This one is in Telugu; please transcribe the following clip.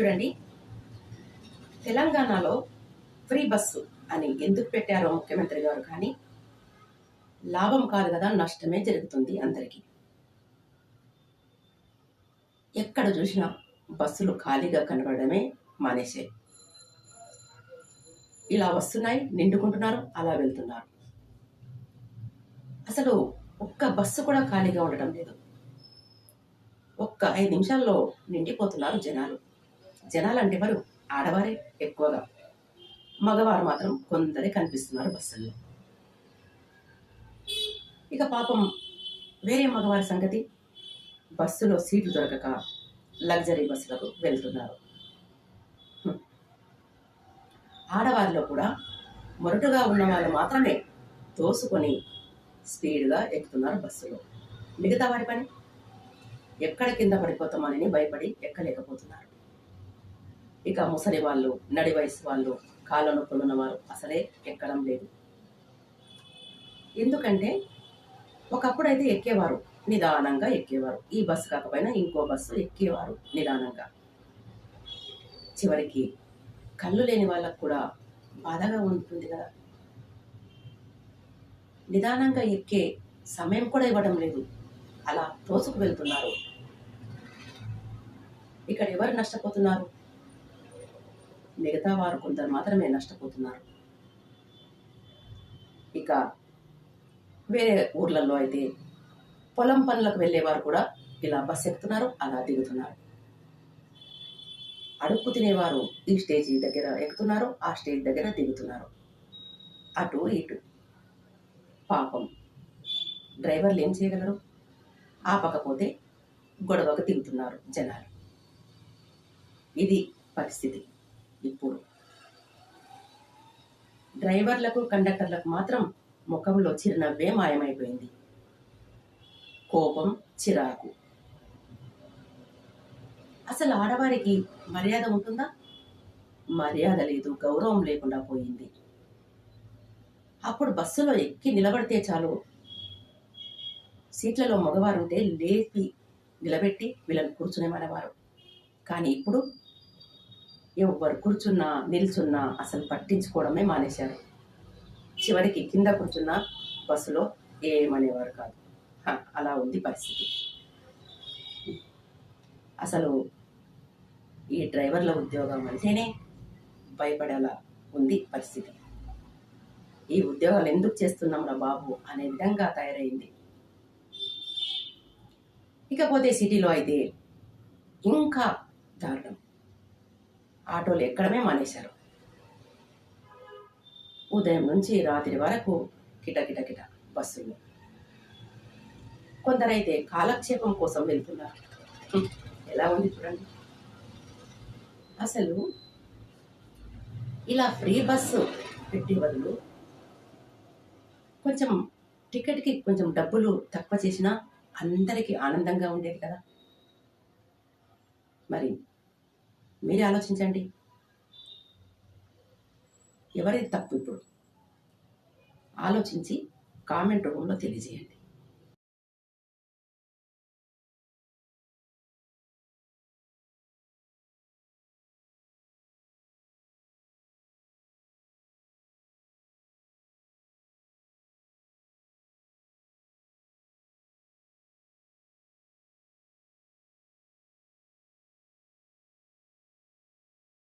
చూడండి. తెలంగాణలో ఫ్రీ బస్సు అని ఎందుకు పెట్టారో ముఖ్యమంత్రి గారు కానీ లాభం కాదు కదా నష్టమే జరుగుతుంది అందరికీ. ఎక్కడ చూసినా బస్సులు ఖాళీగా కనబడమే మానేసే. ఇలా వస్తున్నాయి నిండుకుంటున్నారు అలా వెళ్తున్నారు. అసలు ఒక్క బస్సు కూడా ఖాళీగా ఉండటం లేదు. ఒక్క ఐదు నిమిషాల్లో నిండిపోతున్నారు జనాలు. జనాలంటే వారు ఆడవారే ఎక్కువగా. మగవారు మాత్రం కొందరే కనిపిస్తున్నారు బస్సుల్లో. ఇక పాపం వేరే మగవారి సంగతి బస్సులో సీట్లు దొరకక లగ్జరీ బస్సులకు వెళ్తున్నారు. ఆడవారిలో కూడా మొరటుగా ఉన్న వాళ్ళు మాత్రమే తోసుకొని స్పీడ్గా ఎక్కుతున్నారు బస్సులో. మిగతా వారి పని? ఎక్కడ కింద పడిపోతామని భయపడి ఎక్కలేకపోతున్నారు. ఇక ముసలి వాళ్ళు నడి వయసు వాళ్ళు కాళ్ళ నొప్పులు ఉన్నవారు అసలే ఎక్కడం లేదు. ఎందుకంటే ఒకప్పుడు అయితే ఎక్కేవారు నిదానంగా ఎక్కేవారు. ఈ బస్సు కాకపోయినా ఇంకో బస్సు ఎక్కేవారు నిదానంగా. చివరికి కళ్ళు లేని వాళ్ళకు కూడా బాధగా ఉంటుంది కదా. నిదానంగా ఎక్కే సమయం కూడా ఇవ్వడం లేదు. అలా తోసుకు వెళ్తున్నారు. ఇక్కడ ఎవరు నష్టపోతున్నారు? మిగతా వారు కొందరు మాత్రమే నష్టపోతున్నారు. ఇక వేరే ఊర్లలో అయితే పొలం పనులకు వెళ్ళేవారు కూడా ఇలా బస్ ఎక్కుతున్నారు అలా దిగుతున్నారు. అడుక్కు తినేవారు ఈ స్టేజ్ దగ్గర ఎక్కుతున్నారు ఆ స్టేజ్ దగ్గర దిగుతున్నారు. అటు ఇటు. పాపం డ్రైవర్లు ఏం చేయగలరు? ఆపకపోతే గొడవకు దిగుతున్నారు జనాలు. ఇది పరిస్థితి. ఇప్పుడు. డ్రైవర్లకు కండక్టర్లకు మాత్రం ముఖంలో చిరునవ్వే మాయమైపోయింది. కోపం చిరాకు. అసలు ఆడవారికి మర్యాద ఉంటుందా? మర్యాద లేదు గౌరవం లేకుండా పోయింది. అప్పుడు బస్సులో ఎక్కి నిలబడితే చాలు. సీట్లలో మగవారు ఉంటే లేపి నిలబెట్టి వీళ్ళని కూర్చునేమనేవారు కానీ ఇప్పుడు ఎవరు కూర్చున్నా నిల్చున్నా అసలు పట్టించుకోవడమే మానేశారు. చివరికి కింద కూర్చున్న బస్సులో ఏమనేవారు కాదు. అలా ఉంది పరిస్థితి. అసలు ఈ డ్రైవర్ల ఉద్యోగం అంటేనే భయపడేలా ఉంది పరిస్థితి. ఈ ఉద్యోగాలు ఎందుకు చేస్తున్నాం రా బాబు అనే విధంగా తయారైంది. ఇకపోతే సిటీలో అయితే ఇంకా దారుణం. ఆటోలు ఎక్కడమే మానేశారు. ఉదయం నుంచి రాత్రి వరకు కిటకిట కిట బస్సులు. కొందరైతే కాలక్షేపం కోసం వెళ్తున్నారు. ఎలా ఉంది చూడండి. అసలు ఇలా ఫ్రీ బస్సు పెట్టి బదులు కొంచెం టికెట్కి కొంచెం డబ్బులు తక్కువ చేసినా అందరికీ ఆనందంగా ఉండేది కదా. మరి మీరే ఆలోచించండి. ఎవరిది తప్పు ఇప్పుడు ఆలోచించి కామెంట్ రూపంలో తెలియజేయండి.